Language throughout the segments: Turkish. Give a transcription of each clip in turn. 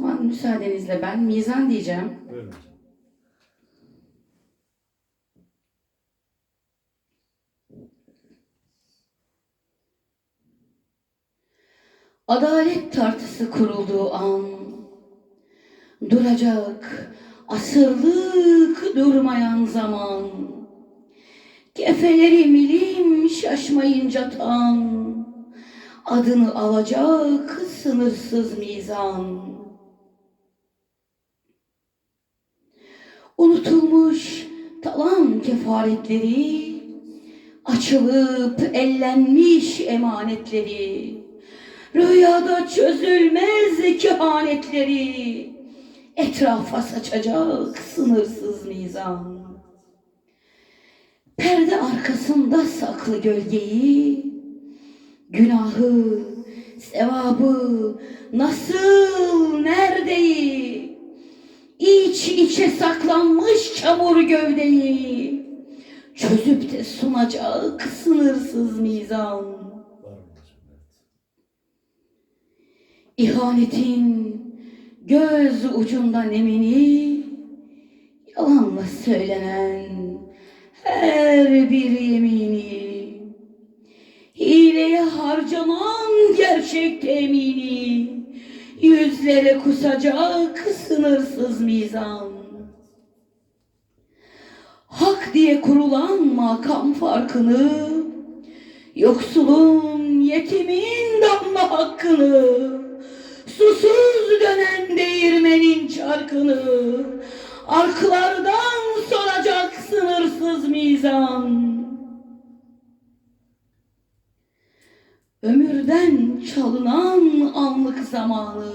zaman müsaadenizle ben mizan diyeceğim. Buyurun. Adalet tartısı kurulduğu an duracak asırlık durmayan zaman kefeleri milim şaşmayınca tam adını alacak sınırsız mizan unutulmuş talan kefaretleri açılıp ellenmiş emanetleri Rüyada çözülmez kehanetleri etrafa saçacak sınırsız mizan. Perde arkasında saklı gölgeyi, günahı, sevabı nasıl, neredeyi, iç içe saklanmış çamur gövdeyi, çözüp de sunacak sınırsız mizan. İhanetin göz ucundan emini, yalanla söylenen her bir yemini, hileye harcanan gerçek temini, yüzlere kusacak sınırsız mizan. Hak diye kurulan makam farkını, Yoksulun, yetimin damla hakkını, susuz dönen değirmenin çarkını, arklardan soracak sınırsız mizan. Ömürden çalınan anlık zamanı,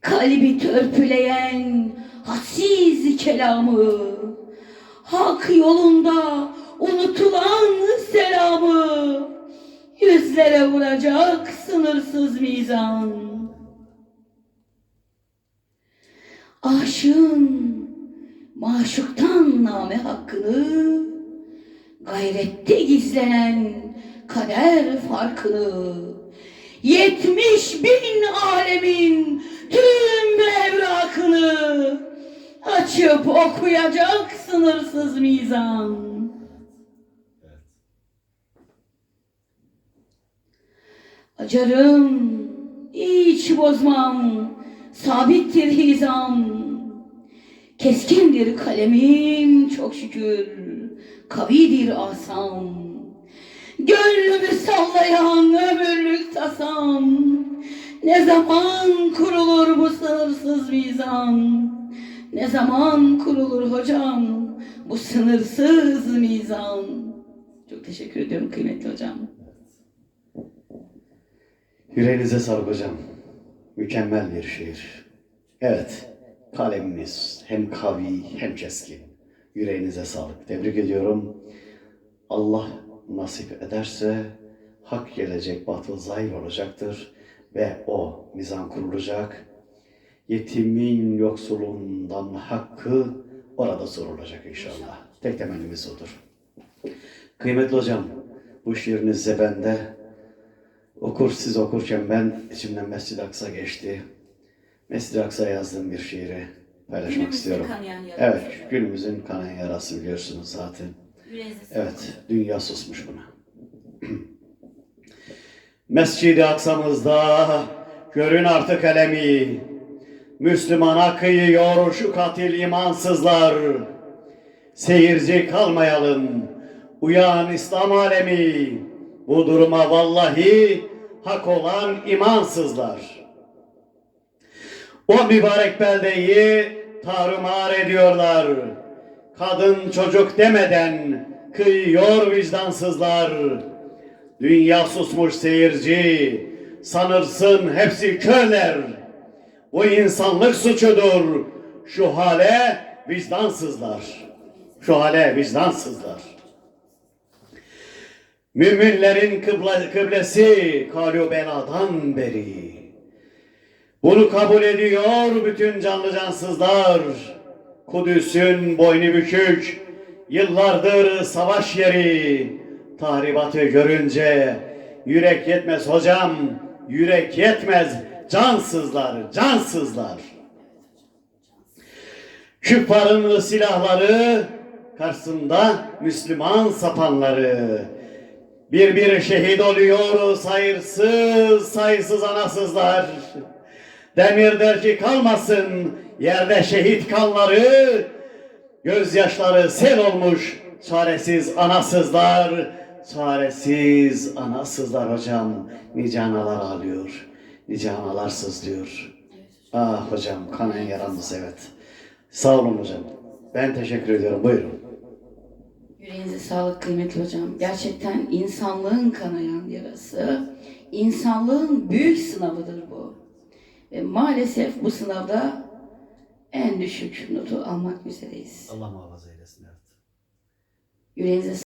kalbi törpüleyen hassiz kelamı, hak yolunda unutulan selamı, yüzlere vuracak sınırsız mizan. Aşığın maşuktan name hakkını, gayrette gizlenen kader farkını, yetmiş bin alemin tüm evrakını açıp okuyacak sınırsız mizan. Acarım, hiç bozmam, sabittir hizam. Keskindir kalemim çok şükür, kavidir asam. Gönlümü sallayan ömürlük tasam. Ne zaman kurulur bu sınırsız mizan? Ne zaman kurulur hocam bu sınırsız mizan? Çok teşekkür ediyorum kıymetli hocam. Yüreğinize sağlık hocam. Mükemmel bir şiir. Evet, kaleminiz hem kavi hem keskin. Yüreğinize sağlık. Tebrik ediyorum. Allah nasip ederse hak gelecek, batıl zahir olacaktır ve o mizan kurulacak. Yetimin yoksulundan hakkı orada sorulacak inşallah. Tek temennimiz odur. Kıymetli hocam, bu şiirinizde bende Okur siz okurken ben içimden Mescid-i Aksa geçti. Mescid-i Aksa'ya yazdığım bir şiiri paylaşmak Günümüzde istiyorum. yara. Evet, günümüzün kanayan yarası biliyorsunuz zaten. Evet, dünya susmuş buna. Mescid-i Aksa'mızda görün artık elemi. Müslümana kıyıyor şu katil imansızlar. Seyirci kalmayalım. Uyan İslam alemi. Bu duruma vallahi hak olan imansızlar. O mübarek beldeyi tarumar ediyorlar. Kadın çocuk demeden kıyıyor vicdansızlar. Dünya susmuş seyirci, sanırsın hepsi körler. Bu insanlık suçudur. Şu hale vicdansızlar. Şu hale vicdansızlar. Müminlerin kıble, kıblesi kalü beladan beri. Bunu kabul ediyor bütün canlı cansızlar. Kudüs'ün boynu bükük, yıllardır savaş yeri. Tahribatı görünce yürek yetmez hocam, yürek yetmez cansızlar, cansızlar. Küffarın silahları karşısında Müslüman sapanları. Bir bir şehit oluyor sayırsız sayısız anasızlar. Demir der ki kalmasın yerde şehit kanları. Gözyaşları sel olmuş çaresiz anasızlar. Çaresiz anasızlar hocam. Nice analar ağlıyor. Nice analar sızlıyor. Ah hocam kanayan yaramız evet. Sağ olun hocam. Ben teşekkür ediyorum. Buyurun. Yüreğinize sağlık kıymetli hocam. Gerçekten insanlığın kanayan yarası, insanlığın büyük sınavıdır bu. Ve maalesef bu sınavda en düşük notu almak üzereyiz. Allah muhafaza eylesin. Evet. Yüreğinize